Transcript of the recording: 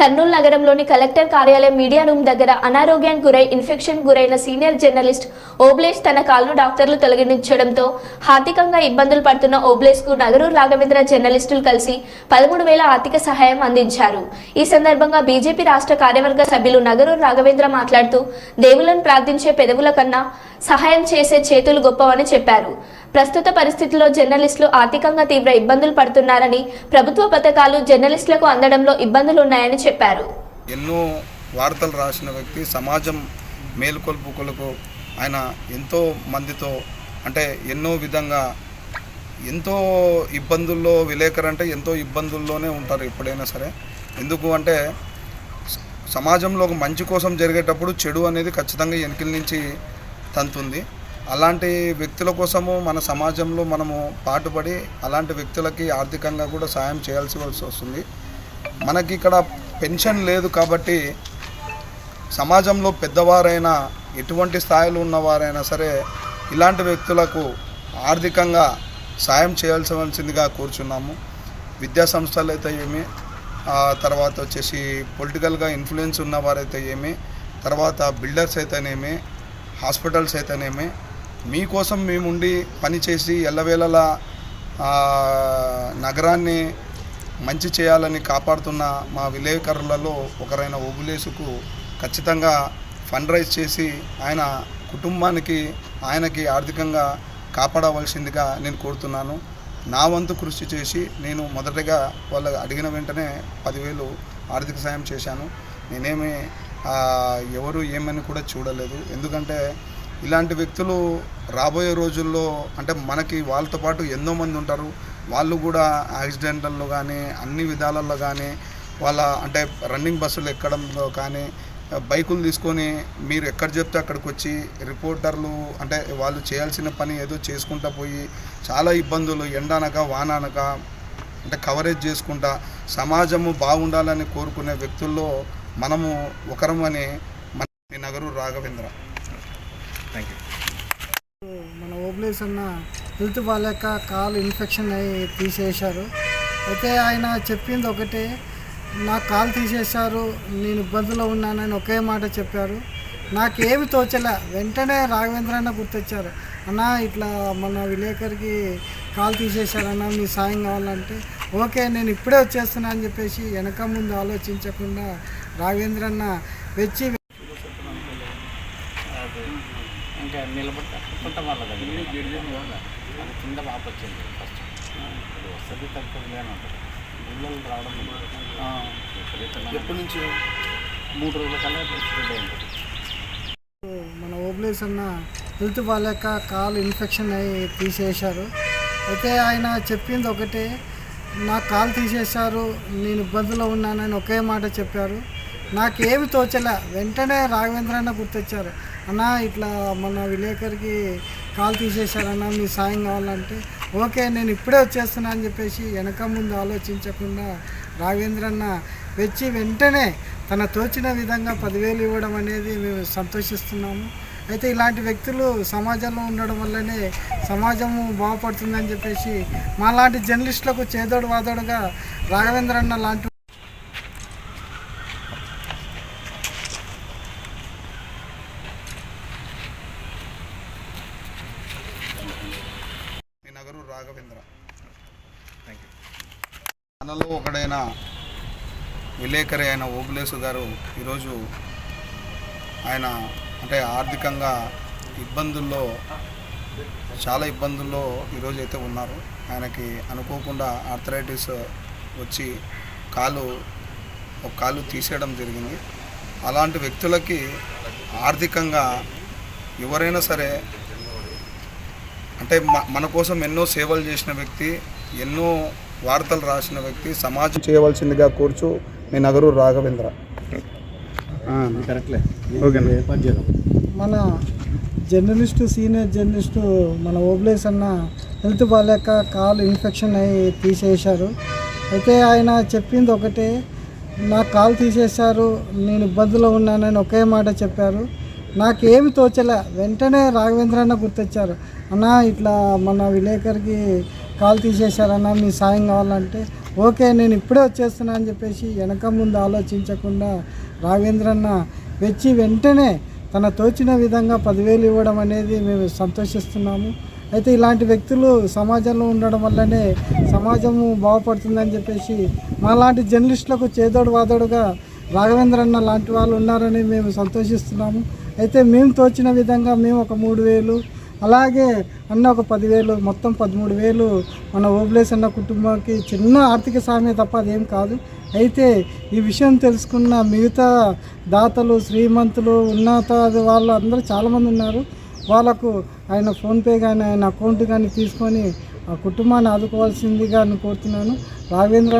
కర్నూలు నగరంలోని కలెక్టర్ కార్యాలయం media room దగ్గర అనారోగ్యానికి గురై ఇన్ఫెక్షన్ గురైన సీనియర్ జర్నలిస్ట్ ఓబ్లేష్ తన కాలును డాక్టర్లు తొలగించడంతో ఆర్థికంగా ఇబ్బందులు పడుతున్న ఓబ్లేష్కు నగరూరు రాఘవేంద్ర జర్నలిస్టులు కలిసి పదమూడు వేల ఆర్థిక సహాయం అందించారు. ఈ సందర్భంగా బీజేపీ రాష్ట్ర కార్యవర్గ సభ్యులు నగరూరు రాఘవేంద్ర మాట్లాడుతూ దేవులను ప్రార్థించే పెదవుల కన్నా సహాయం చేసే చేతులు గొప్పవని చెప్పారు. ప్రస్తుత పరిస్థితుల్లో జర్నలిస్టులు ఆర్థికంగా తీవ్ర ఇబ్బందులు పడుతున్నారని ప్రభుత్వ పథకాలు జర్నలిస్టులకు అందడంలో ఇబ్బందులు ఉన్నాయని చెప్పారు. ఎన్నో వార్తలు రాసిన వ్యక్తి సమాజం మేలుకొల్పుకొలకు ఆయన ఎంతో మందితో అంటే ఎన్నో విధంగా ఎంతో ఇబ్బందుల్లో విలేకరు అంటే ఎంతో ఇబ్బందుల్లోనే ఉంటారు ఎప్పుడైనా సరే. ఎందుకు అంటే సమాజంలో ఒక మంచి కోసం జరిగేటప్పుడు చెడు అనేది ఖచ్చితంగా వెనకిల నుంచి తంతుంది. అలాంటి వ్యక్తుల కోసము మన సమాజంలో మనము పాటుపడి అలాంటి వ్యక్తులకి ఆర్థికంగా కూడా సాయం చేయాల్సి వస్తుంది. మనకి ఇక్కడ పెన్షన్ లేదు కాబట్టి సమాజంలో పెద్దవారైనా ఎటువంటి స్థాయిలో ఉన్నవారైనా సరే ఇలాంటి వ్యక్తులకు ఆర్థికంగా సాయం చేయాల్సివలసిందిగా కూర్చున్నాము. విద్యా సంస్థలు అయితే ఏమి తర్వాత వచ్చేసి పొలిటికల్గా ఇన్ఫ్లుయెన్స్ ఉన్నవారైతే ఏమి తర్వాత బిల్డర్స్ అయితేనేమి హాస్పిటల్స్ అయితేనేమి మీకోసం మేముండి పనిచేసి ఎల్లవేళలా నగరాన్ని మంచి చేయాలని కాపాడుతున్న మా విలేకరులలో ఒకరైన ఓబులేసుకు ఖచ్చితంగా ఫండ్ రైజ్ చేసి ఆయన కుటుంబానికి ఆయనకి ఆర్థికంగా కాపాడవలసిందిగా నేను కోరుతున్నాను. నా వంతు కృషి చేసి నేను మొదటగా వాళ్ళు అడిగిన వెంటనే పదివేలు ఆర్థిక సాయం చేశాను. నేనేమి ఎవరు ఏమని కూడా చూడలేదు. ఎందుకంటే ఇలాంటి వ్యక్తులు రాబోయే రోజుల్లో అంటే మనకి వాళ్ళతో పాటు ఎంతో మంది ఉంటారు. వాళ్ళు కూడా యాక్సిడెంటల్లో కానీ అన్ని విధాలలో కానీ వాళ్ళ అంటే రన్నింగ్ బస్సులు ఎక్కడంలో కానీ బైకులు తీసుకొని మీరు ఎక్కడ చెప్తే అక్కడికి వచ్చి రిపోర్టర్లు అంటే వాళ్ళు చేయాల్సిన పని ఏదో చేసుకుంటా పోయి చాలా ఇబ్బందులు ఎండనక వాననక అంటే కవరేజ్ చేసుకుంటా సమాజము బాగుండాలని కోరుకునే వ్యక్తుల్లో మనము ఒకరమని మన నగరు రాఘవేంద్ర. థ్యాంక్ యూ మన ఓబ్లేస్ అన్న హెల్త్ బాగాలేక కాలు ఇన్ఫెక్షన్ అయ్యి తీసేశారు. అయితే ఆయన చెప్పింది ఒకటే నా కాలు తీసేశారు నేను ఇబ్బందులో ఉన్నానని ఒకే మాట చెప్పారు. నాకేమి తోచలే. వెంటనే రాఘవేంద్ర అన్న గుర్తొచ్చారు అన్న ఇట్లా మన విలేకరికి కాలు తీసేశారన్న మీ సాయం కావాలంటే ఓకే నేను ఇప్పుడే వచ్చేస్తున్నా అని చెప్పేసి వెనక ముందు ఆలోచించకుండా రాఘవేంద్ర అన్న వచ్చి కుంట వాళ్ళ దగ్గర అది. కింద? పాప వచ్చింది ఫస్ట్ అది వస్తుంది తక్కువ అని ఉంటుంది గుళ్ళలు రావడం ఎప్పటి నుంచి? మూడు రోజుల కల్లా స్ప్రెడ్ అయింది. మన ఓబ్లేస్ అన్న హెల్త్ బాగాలేక కాలు ఇన్ఫెక్షన్ అయ్యి తీసేశారు. అయితే ఆయన చెప్పింది ఒకటే నా కాలు తీసేశారు నేను ఇబ్బందులో ఉన్నానని ఒకే మాట చెప్పారు. నాకేమి తోచలే వెంటనే రాఘవేంద్ర అన్న గుర్తొచ్చారు. అన్న ఇట్లా మన విలేకరికి కాల్ తీసేశారన్న మీ సాయం కావాలంటే ఓకే నేను ఇప్పుడే వచ్చేస్తున్నా అని చెప్పేసి వెనక ముందు ఆలోచించకుండా రాఘవేంద్ర అన్న వచ్చి వెంటనే తన తోచిన విధంగా పదివేలు ఇవ్వడం అనేది మేము సంతోషిస్తున్నాము. అయితే ఇలాంటి వ్యక్తులు సమాజంలో ఉండడం వల్లనే సమాజము బాగుపడుతుందని చెప్పేసి మాలాంటి జర్నలిస్టులకు చేదోడు వాదోడుగా రాఘవేంద్ర అన్న లాంటి మీ నగరు రాఘవేంద్ర థ్యాంక్ యూ మనలో ఒకడైన విలేకరి అయిన ఓబులేసు గారు ఈరోజు ఆయన అంటే ఆర్థికంగా ఇబ్బందుల్లో చాలా ఇబ్బందుల్లో ఈరోజు అయితే ఉన్నారు. ఆయనకి అనుకోకుండా ఆర్థరైటిస్ వచ్చి కాలు ఒక కాలు తీసేయడం జరిగింది. అలాంటి వ్యక్తులకి ఆర్థికంగా ఎవరైనా సరే అంటే మ- మన కోసం ఎన్నో సేవలు చేసిన వ్యక్తి ఎన్నో వార్తలు రాసిన వ్యక్తి సమాజం చేయవలసిందిగా కూర్చు మీ నగరు రాఘవేంద్ర. మన జర్నలిస్టు సీనియర్ జర్నలిస్టు మన ఓబ్లేస్ అన్న హెల్త్ బాగాలేక కాలు ఇన్ఫెక్షన్ అయ్యి తీసేశారు. అయితే ఆయన చెప్పింది ఒకటే నా కాలు తీసేశారు నేను ఇబ్బందులో ఉన్నానని ఒకే మాట చెప్పారు. నాకేమి తోచలే. వెంటనే రాఘవేంద్ర అన్న గుర్తొచ్చారు. అన్న ఇట్లా మన విలేకరికి కాల్ తీసేశారన్న మీ సాయం కావాలంటే ఓకే నేను ఇప్పుడే వచ్చేస్తున్నా అని చెప్పేసి వెనక ముందు ఆలోచించకుండా రాఘవేంద్రన్న వచ్చి వెంటనే తన తోచిన విధంగా పదివేలు ఇవ్వడం అనేది మేము సంతోషిస్తున్నాము. అయితే ఇలాంటి వ్యక్తులు సమాజంలో ఉండడం వల్లనే సమాజము బాగుపడుతుందని చెప్పేసి మాలాంటి జర్నలిస్టులకు చేదోడు వాదోడుగా రాఘవేంద్రన్న లాంటి వాళ్ళు ఉన్నారని మేము సంతోషిస్తున్నాము. అయితే మేము తోచిన విధంగా మేము ఒక మూడు వేలు అలాగే అన్న ఒక పదివేలు మొత్తం పదమూడు వేలు మన ఓబ్లేస్ అన్న కుటుంబానికి చిన్న ఆర్థిక సామే తప్ప అదేం కాదు. అయితే ఈ విషయం తెలుసుకున్న మిగతా దాతలు శ్రీమంతులు ఉన్నత వాళ్ళు అందరూ చాలామంది ఉన్నారు. వాళ్ళకు ఆయన ఫోన్పే కానీ ఆయన అకౌంట్ కానీ తీసుకొని ఆ కుటుంబాన్ని ఆదుకోవాల్సిందిగా నేను కోరుతున్నాను. రాఘవేంద్ర